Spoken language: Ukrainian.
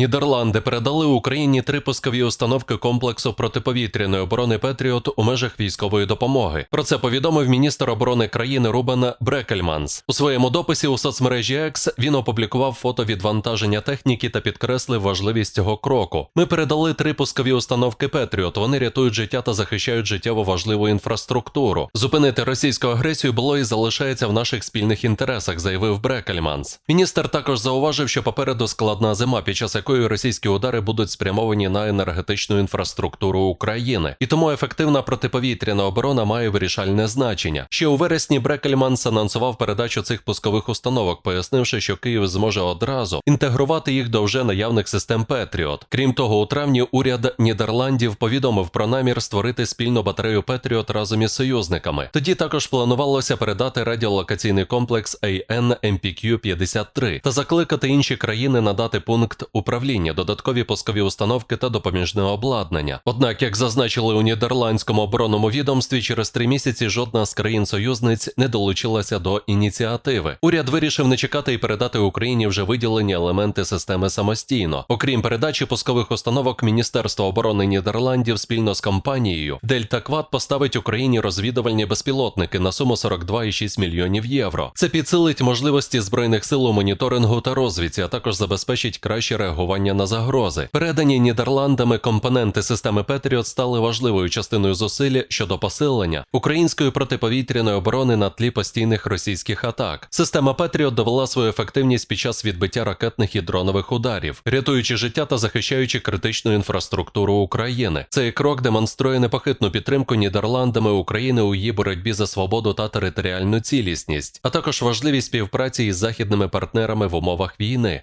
Нідерланди передали Україні три пускові установки комплексу протиповітряної оборони Петріот у межах військової допомоги. Про це повідомив міністр оборони країни Рубен Брекельманс. У своєму дописі у соцмережі X він опублікував фото відвантаження техніки та підкреслив важливість цього кроку. Ми передали три пускові установки Петріот. Вони рятують життя та захищають життєво важливу інфраструктуру. Зупинити російську агресію було і залишається в наших спільних інтересах, заявив Брекельманс. Міністр також зауважив, що попереду складна зима, під час якої російські удари будуть спрямовані на енергетичну інфраструктуру України, і тому ефективна протиповітряна оборона має вирішальне значення. Ще у вересні Брекельманс анонсував передачу цих пускових установок, пояснивши, що Київ зможе одразу інтегрувати їх до вже наявних систем Петріот. Крім того, у травні уряд Нідерландів повідомив про намір створити спільну батарею Петріот разом із союзниками. Тоді також планувалося передати радіолокаційний комплекс AN MPQ-53 та закликати інші країни надати пункт управління, додаткові пускові установки та допоміжне обладнання. Однак, як зазначили у нідерландському оборонному відомстві, через три місяці жодна з країн-союзниць не долучилася до ініціативи. Уряд вирішив не чекати і передати Україні вже виділені елементи системи самостійно. Окрім передачі пускових установок, Міністерство оборони Нідерландів спільно з компанією Дельта Квад поставить Україні розвідувальні безпілотники на суму 42,6 мільйонів євро. Це підсилить можливості збройних сил у моніторингу та розвідці, а також забезпечить краще реагування на загрози. Передані Нідерландами компоненти системи Петріот стали важливою частиною зусиль щодо посилення української протиповітряної оборони на тлі постійних російських атак. Система Петріот довела свою ефективність під час відбиття ракетних і дронових ударів, рятуючи життя та захищаючи критичну інфраструктуру України. Цей крок демонструє непохитну підтримку Нідерландами України у її боротьбі за свободу та територіальну цілісність, а також важливість співпраці із західними партнерами в умовах війни.